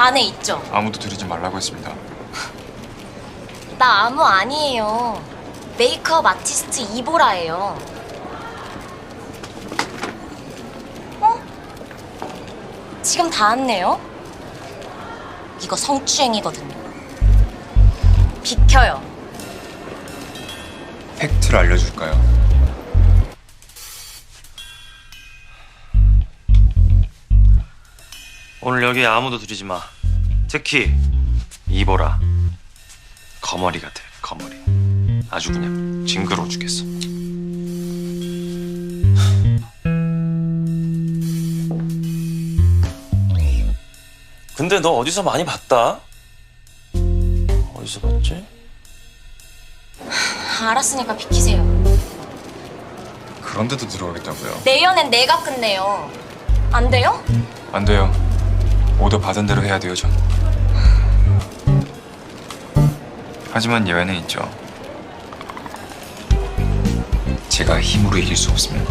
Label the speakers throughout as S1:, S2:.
S1: 안에 있죠?
S2: 아무도 들이지 말라고 했습니다.
S1: 나 아무 아니에요. 메이크업 아티스트 이보라예요. 어? 지금 다 왔네요? 이거 성추행이거든요. 비켜요.
S2: 팩트를 알려줄까요?
S3: 오늘 여기 아무도 들이지 마. 특히 이보라. 거머리 같아. 거머리. 아주 그냥 징그러워 죽겠어. 근데 너 어디서 많이 봤다? 어디서 봤지?
S1: 알았으니까 비키세요.
S2: 그런데도 들어오겠다고요?
S1: 내 연애는 내가 끝내요. 안 돼요?
S2: 안 돼요. 오더 받은 대로 해야 돼요, 전. 하지만 예외는 있죠. 제가 힘으로 이길 수 없으면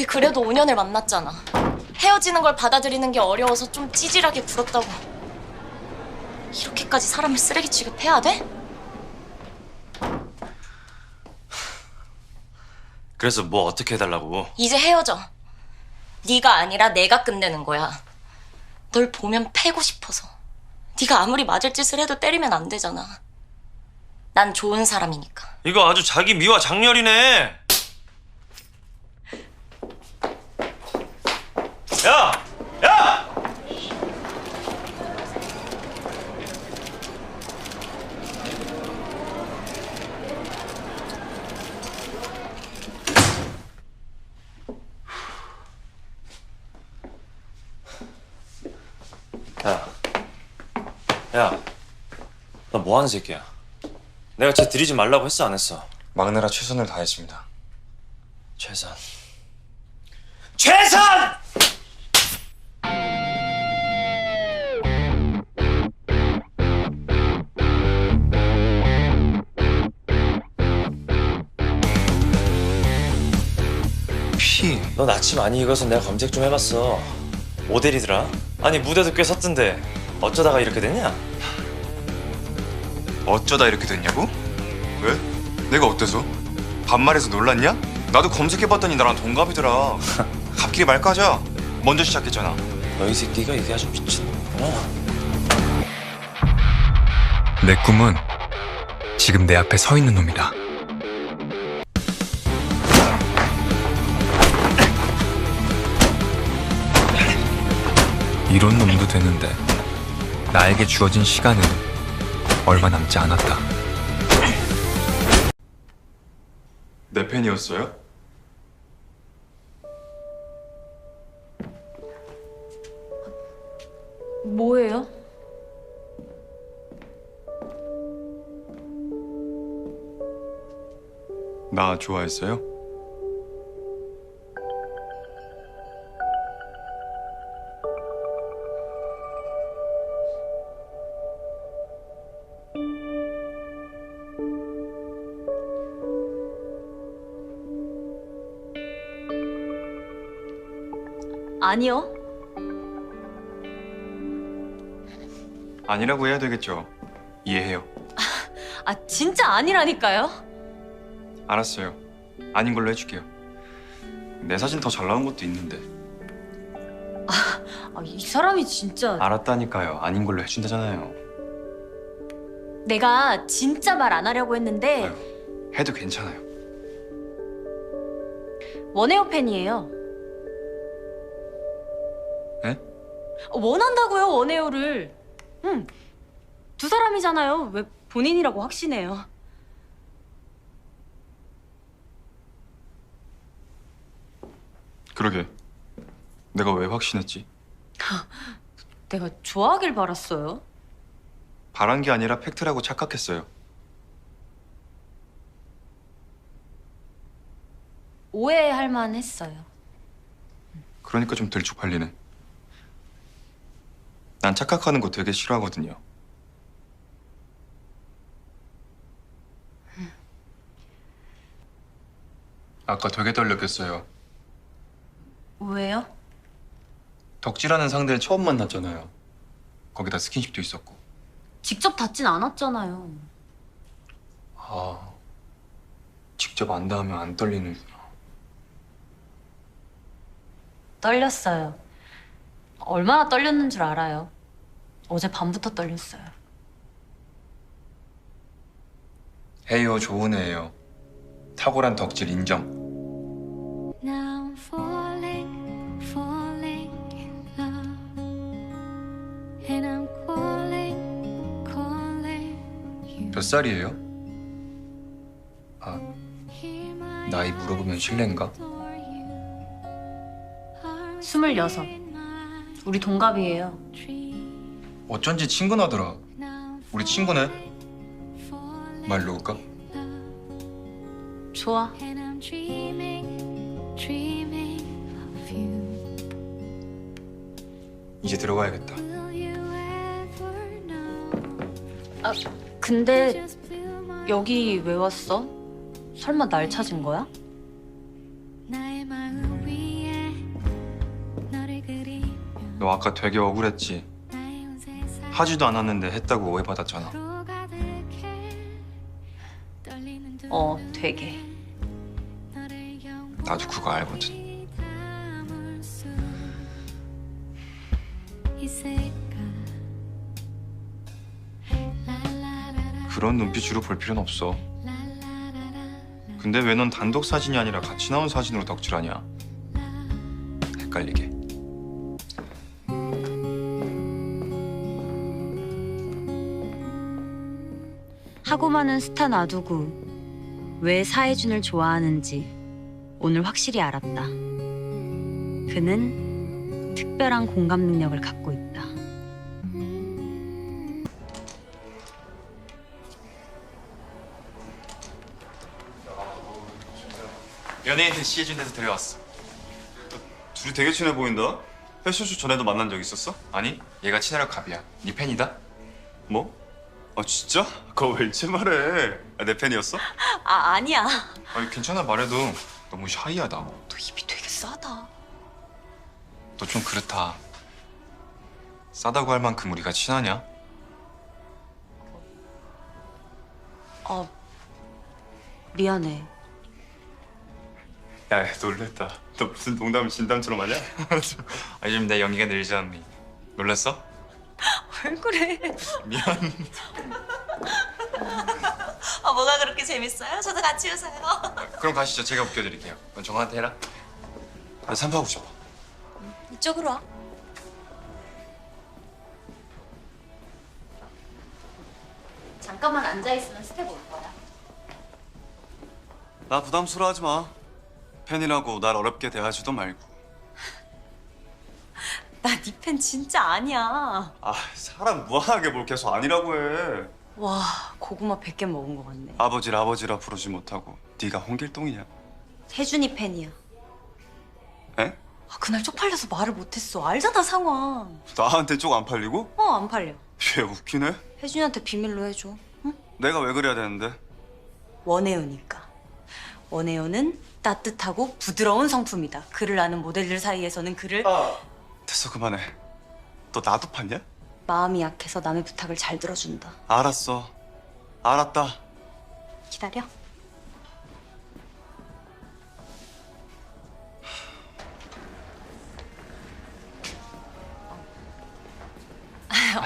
S1: 우리 그래도 5년을 만났잖아. 헤어지는 걸 받아들이는 게 어려워서 좀 찌질하게 굴었다고. 이렇게까지 사람을 쓰레기 취급해야 돼?
S3: 그래서 뭐 어떻게 해달라고?
S1: 이제 헤어져. 네가 아니라 내가 끝내는 거야. 널 보면 패고 싶어서. 네가 아무리 맞을 짓을 해도 때리면 안 되잖아. 난 좋은 사람이니까.
S3: 이거 아주 자기 미화 장렬이네. 야! 야! 야. 야. 너 뭐 하는 새끼야? 내가 쟤 들이지 말라고 했어 안 했어?
S2: 막내라 최선을 다했습니다.
S3: 최선. 최선! 피너 낯이 많이 익어서 내가 검색 좀 해봤어. 모델이더라. 아니 무대도 꽤 섰던데 어쩌다가 이렇게 됐냐?
S2: 어쩌다 이렇게 됐냐고? 왜? 내가 어때서? 반말해서 놀랐냐? 나도 검색해봤더니 나랑 동갑이더라. 갑길이 말까 하자. 먼저 시작했잖아.
S3: 너이 새끼가 이게 아주 미친놈이구나.
S2: 내 꿈은 지금 내 앞에 서 있는 놈이다. 이런 놈도 되는데 나에게 주어진 시간은 얼마 남지 않았다. 내 팬이었어요?
S4: 뭐예요?
S2: 나 좋아했어요?
S4: 아니요.
S2: 아니라고 해야 되겠죠. 이해해요.
S4: 아 진짜 아니라니까요.
S2: 알았어요. 아닌 걸로 해줄게요. 내 사진 더 잘 나온 것도 있는데.
S4: 아, 이 사람이 진짜
S2: 알았다니까요. 아닌 걸로 해준다잖아요.
S4: 내가 진짜 말 안 하려고 했는데
S2: 아유, 해도 괜찮아요.
S4: 원에어 팬이에요. 원한다고요 원에어를. 응. 두 사람이잖아요. 왜 본인이라고 확신해요?
S2: 그러게. 내가 왜 확신했지?
S4: 내가 좋아하길 바랐어요.
S2: 바란 게 아니라 팩트라고 착각했어요.
S4: 오해할 만했어요.
S2: 그러니까 좀덜 쪽팔리네. 난 착각하는 거 되게 싫어하거든요. 아까 되게 떨렸겠어요.
S4: 왜요?
S2: 덕질하는 상대를 처음 만났잖아요. 거기다 스킨십도 있었고.
S4: 직접 닿진 않았잖아요.
S2: 아, 직접 안 닿으면 안 떨리는구나.
S4: 떨렸어요. 얼마나 떨렸는 줄 알아요. 어제 밤부터 떨렸어요.
S2: 헤이오 좋은 애예요. 탁월한 덕질 인정.
S5: Now I'm falling, falling in love. And I'm calling, calling you.
S2: 몇 살이에요? 아, 나이 물어보면 실례인가?
S4: 스물여섯. 우리 동갑이에요.
S2: 어쩐지 친근하더라. 우리 친구네. 말 놓을까?
S4: 좋아.
S2: 이제 들어가야겠다.
S4: 아, 근데 여기 왜 왔어? 설마 날 찾은 거야?
S5: 너
S2: 아까 되게 억울했지. 하지도 않았는데 했다고 오해받았잖아.
S4: 어, 되게.
S2: 나도 그거 알거든. 그런 눈빛으로 볼 필요는 없어. 근데 왜 넌 단독 사진이 아니라 같이 나온 사진으로 덕질하냐? 헷갈리게.
S4: 하고 많은 스타 놔두고 왜 사해준을 좋아하는지 오늘 확실히 알았다. 그는 특별한 공감 능력을 갖고 있다.
S2: 연예인들 시해준 데서 데려왔어. 둘이 되게 친해 보인다. 패션쇼 전에도 만난 적 있었어? 아니, 얘가 친해라 갑이야. 네 팬이다? 뭐? 아 진짜? 그거 왜 일체 말해? 아, 내 팬이었어?
S4: 아, 아니야.
S2: 아니 괜찮아 말해도 너무 샤이하다.
S4: 너 입이 되게 싸다.
S2: 너 좀 그렇다. 싸다고 할 만큼 우리가 친하냐?
S4: 어, 미안해.
S2: 야 놀랬다. 너 무슨 농담 진담처럼 하냐? 아 요즘 내 연기가 늘지 않니? 놀랬어?
S4: 왜 그래?
S2: 미안.
S1: 아 뭐가 그렇게 재밌어요? 저도 같이 웃어요.
S2: 그럼 가시죠. 제가 웃겨드릴게요. 넌 정한테 해라. 나 산부하고 싶어.
S1: 이쪽으로 와.
S4: 잠깐만 앉아 있으면 스텝 올 거야.
S6: 나 부담스러워하지 마. 팬이라고 날 어렵게 대하지도 말고.
S4: 나 네 팬 진짜 아니야.
S6: 아 사람 무한하게 뭘 계속 아니라고 해.
S4: 와, 고구마 100개 먹은 거 같네.
S6: 아버지를 아버지라 부르지 못하고 네가 홍길동이냐?
S4: 혜준이 팬이야.
S6: 에?
S4: 아, 그날 쪽팔려서 말을 못했어. 알잖아 상황.
S6: 나한테 쪽 안 팔리고?
S4: 어, 안 팔려.
S6: 얘 웃기네.
S4: 혜준이한테 비밀로 해줘. 응?
S6: 내가 왜 그래야 되는데?
S4: 원혜연이니까. 원혜연은 따뜻하고 부드러운 성품이다. 그를 아는 모델들 사이에서는 그를
S6: 됐어 그만해. 너 나도 팠냐?
S4: 마음이 약해서 남의 부탁을 잘 들어준다.
S6: 알았어. 알았다.
S4: 기다려.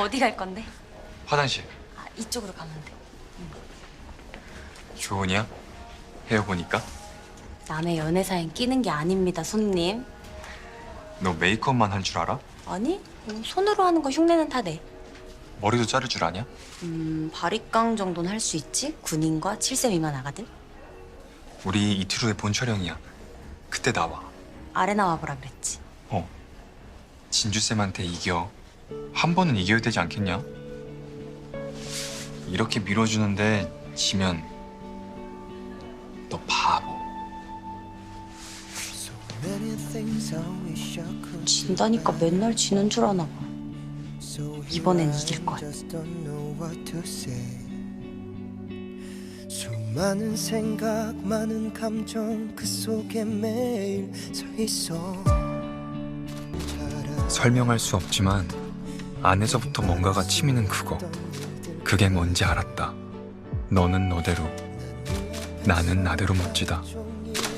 S4: 어디 갈 건데?
S2: 화장실.
S4: 아, 이쪽으로 가면 돼.
S2: 좋으냐? 헤어보니까?
S4: 남의 연애사엔 끼는 게 아닙니다, 손님.
S2: 너 메이크업만 할 줄 알아?
S4: 아니, 음, 손으로 하는 거 흉내는 다 내.
S2: 머리도 자를 줄 아냐?
S4: 음, 바리깡 정도는 할 수 있지? 군인과 7세 미만 아가들?
S2: 우리 이틀 후에 본 촬영이야. 그때 나와.
S4: 아레나 와보라 그랬지.
S2: 어. 진주쌤한테 이겨. 한 번은 이겨야 되지 않겠냐? 이렇게 밀어주는데 지면 너 바보.
S4: 진다니까 맨날 지는 줄 아나 봐. 이번엔 이길 거야.
S7: 많은 생각 많은 감정 그 속에 매일 서 있어
S8: 설명할 수 없지만 안에서부터 뭔가가 치미는 그거 그게 뭔지 알았다 너는 너대로 나는 나대로 멋지다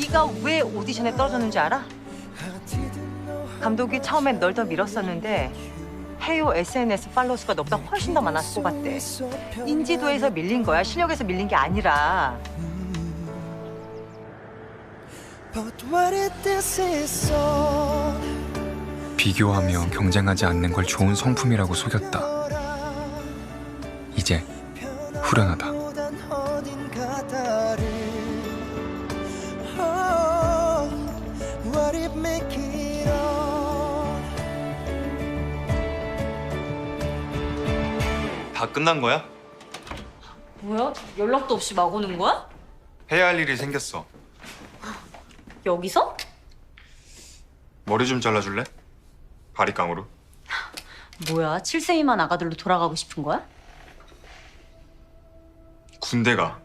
S9: 네가 왜 오디션에 떨어졌는지 알아? 감독이 처음엔 널 더 밀었었는데 해요 SNS 팔로우 수가 너보다 훨씬 더 많아서 뽑았대. 인지도에서 밀린 거야. 실력에서 밀린 게 아니라.
S7: But what if this is all
S8: 비교하며 경쟁하지 않는 걸 좋은 성품이라고 속였다 이제 후련하다
S7: 다
S2: 끝난 거야?
S4: 뭐야? 연락도 없이 막 오는 거야?
S2: 해야 할 일이 생겼어.
S4: 여기서?
S2: 머리 좀 잘라줄래? 바리깡으로.
S4: 뭐야? 칠세이만 아가들로 돌아가고 싶은 거야?
S2: 군대 가.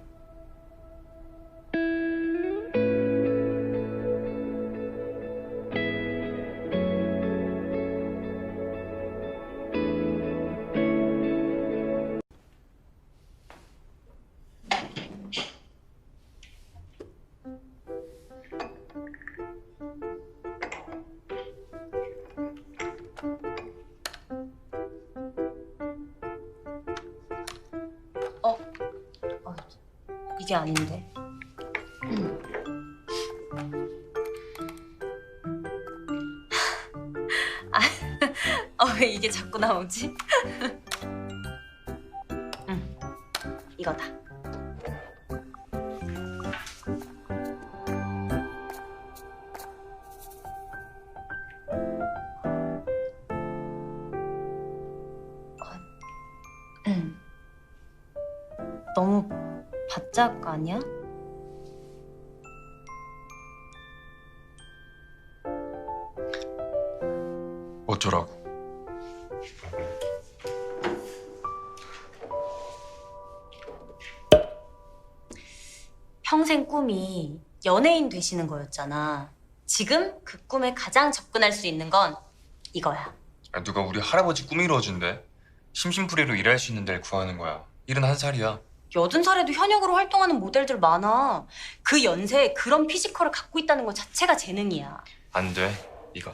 S4: 이게 아닌데. 아, 어, 왜 이게 자꾸 나오지? 응, 이거다. 응. 너무 바짝 아니야?
S2: 어쩌라고?
S4: 평생 꿈이 연예인 되시는 거였잖아. 지금 그 꿈에 가장 접근할 수 있는 건 이거야.
S3: 아, 누가 우리 할아버지 꿈 이루어준대. 심심풀이로 일할 수 있는 데를 구하는 거야. 일은 한 살이야.
S4: 여든 살에도 현역으로 활동하는 모델들 많아. 그 연세에 그런 피지컬을 갖고 있다는 것 자체가 재능이야.
S3: 안 돼. 이건.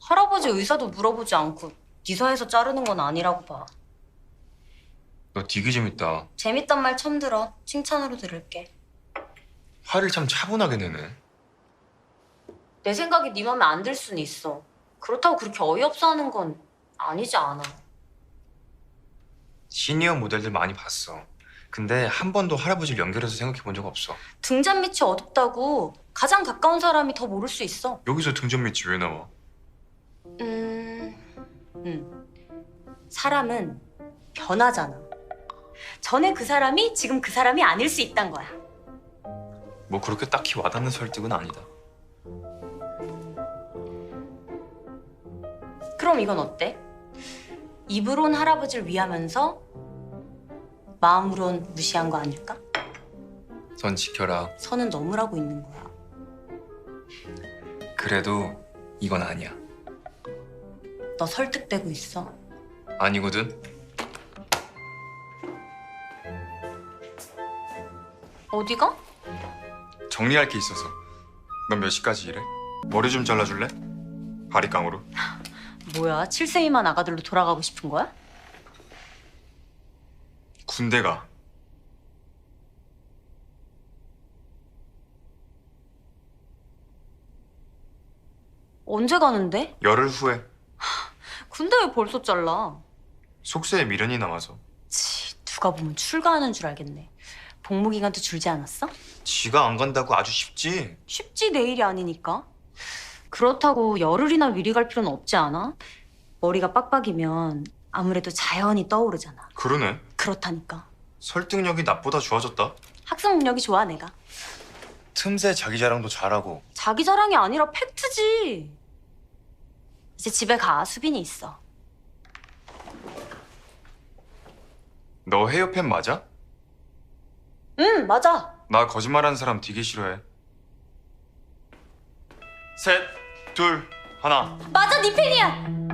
S4: 할아버지 의사도 물어보지 않고 니사에서 자르는 건 아니라고 봐.
S3: 너 되게 재밌다.
S4: 재밌단 말 처음 들어. 칭찬으로 들을게.
S3: 화를 참 차분하게 내네.
S4: 내 생각이 네 맘에 안 들 수는 있어. 그렇다고 그렇게 어이없어 하는 건 아니지 않아.
S3: 시니어 모델들 많이 봤어. 근데 한 번도 할아버지를 연결해서 생각해 본 적 없어.
S4: 등잔 밑이 어둡다고 가장 가까운 사람이 더 모를 수 있어.
S3: 여기서 등전 밑이 왜 나와?
S4: 음, 음. 사람은 변하잖아. 전에 그 사람이 지금 그 사람이 아닐 수 있단 거야.
S3: 뭐 그렇게 딱히 와닿는 설득은 아니다.
S4: 그럼 이건 어때? 입으론 할아버지를 위하면서 마음으론 무시한 거 아닐까?
S3: 선 지켜라.
S4: 선은 넘으라고 있는 거야.
S3: 그래도 이건 아니야.
S4: 너 설득되고 있어.
S3: 아니거든.
S4: 어디가?
S2: 정리할 게 있어서. 넌 몇 시까지 일해? 머리 좀 잘라줄래? 바리깡으로.
S4: 뭐야, 칠세이만 아가들로 돌아가고 싶은 거야?
S2: 군대 가.
S4: 언제 가는데?
S2: 열흘 후에
S4: 근데 왜 벌써 잘라?
S2: 속세에 미련이 남아서.
S4: 치, 누가 보면 출가하는 줄 알겠네. 복무 기간도 줄지 않았어?
S3: 지가 안 간다고 아주 쉽지.
S4: 쉽지 내일이 아니니까. 그렇다고 열흘이나 미리 갈 필요는 없지 않아? 머리가 빡빡이면 아무래도 자연히 떠오르잖아.
S2: 그러네.
S4: 그렇다니까.
S2: 설득력이 낮보다 좋아졌다.
S4: 학습 능력이 좋아 내가.
S3: 틈새 자기 자랑도 잘하고.
S4: 자기 자랑이 아니라 팩트지. 이제 집에 가. 수빈이 있어.
S2: 너 헤어팬 맞아?
S4: 응 맞아
S2: 나 거짓말하는 사람 되게 싫어해. 셋, 둘, 하나.
S4: 맞아 네 팬이야?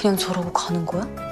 S4: 그냥 저러고 가는 거야?